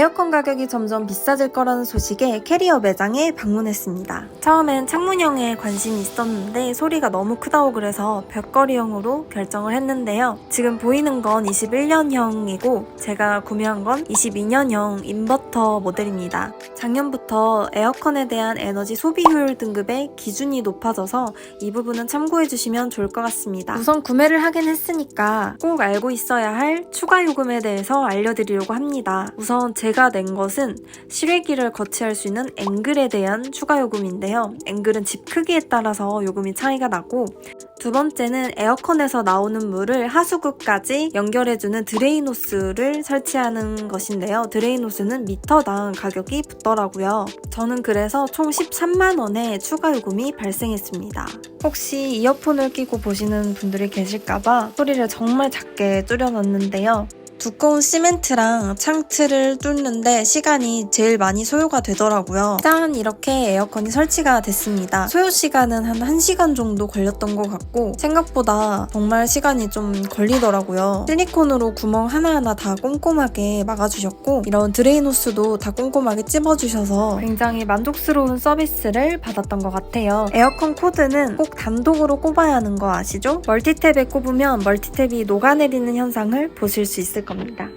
에어컨 가격이 점점 비싸질 거라는 소식에 캐리어 매장에 방문했습니다. 처음엔 창문형에 관심이 있었는데 소리가 너무 크다고 그래서 벽걸이형으로 결정을 했는데요. 지금 보이는 건 21년형이고 제가 구매한 건 22년형 인버터 모델입니다. 작년부터 에어컨에 대한 에너지 소비 효율 등급의 기준이 높아져서 이 부분은 참고해 주시면 좋을 것 같습니다. 우선 구매를 하긴 했으니까 꼭 알고 있어야 할 추가 요금에 대해서 알려드리려고 합니다. 우선 제가 낸 것은 실외기를 거치할 수 있는 앵글에 대한 추가 요금인데요. 앵글은 집 크기에 따라서 요금이 차이가 나고 두 번째는 에어컨에서 나오는 물을 하수구까지 연결해주는 드레인호스를 설치하는 것인데요. 드레인호스는 미터당 가격이 붙더라고요. 저는 그래서 총 13만원의 추가 요금이 발생했습니다. 혹시 이어폰을 끼고 보시는 분들이 계실까봐 소리를 정말 작게 줄여놨는데요. 두꺼운 시멘트랑 창틀을 뚫는데 시간이 제일 많이 소요가 되더라고요. 짠! 이렇게 에어컨이 설치가 됐습니다. 소요 시간은 한 1시간 정도 걸렸던 것 같고 생각보다 정말 시간이 좀 걸리더라고요. 실리콘으로 구멍 하나하나 다 꼼꼼하게 막아주셨고 이런 드레인 호스도 다 꼼꼼하게 찝어주셔서 굉장히 만족스러운 서비스를 받았던 것 같아요. 에어컨 코드는 꼭 단독으로 꼽아야 하는 거 아시죠? 멀티탭에 꼽으면 멀티탭이 녹아내리는 현상을 보실 수 있을 겁니다.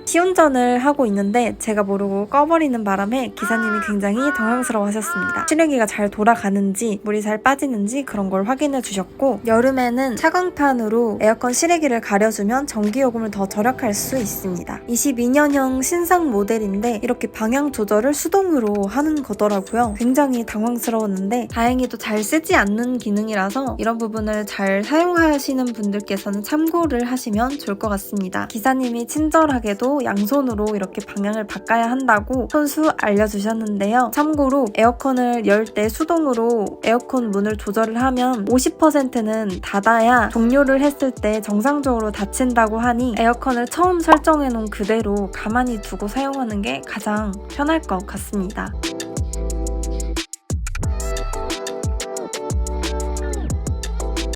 시운전을 하고 있는데 제가 모르고 꺼버리는 바람에 기사님이 굉장히 당황스러워 하셨습니다. 실외기가 잘 돌아가는지 물이 잘 빠지는지 그런 걸 확인해 주셨고 여름에는 차광판으로 에어컨 실외기를 가려주면 전기요금을 더 절약할 수 있습니다. 22년형 신상 모델인데 이렇게 방향 조절을 수동으로 하는 거더라고요. 굉장히 당황스러웠는데 다행히도 잘 쓰지 않는 기능이라서 이런 부분을 잘 사용하시는 분들께서는 참고를 하시면 좋을 것 같습니다. 기사님이 친절 하게도 양손으로 이렇게 방향을 바꿔야 한다고 손수 알려주셨는데요. 참고로 에어컨을 열 때 수동으로 에어컨 문을 조절을 하면 50%는 닫아야 종료를 했을 때 정상적으로 닫힌다고 하니 에어컨을 처음 설정해 놓은 그대로 가만히 두고 사용하는 게 가장 편할 것 같습니다.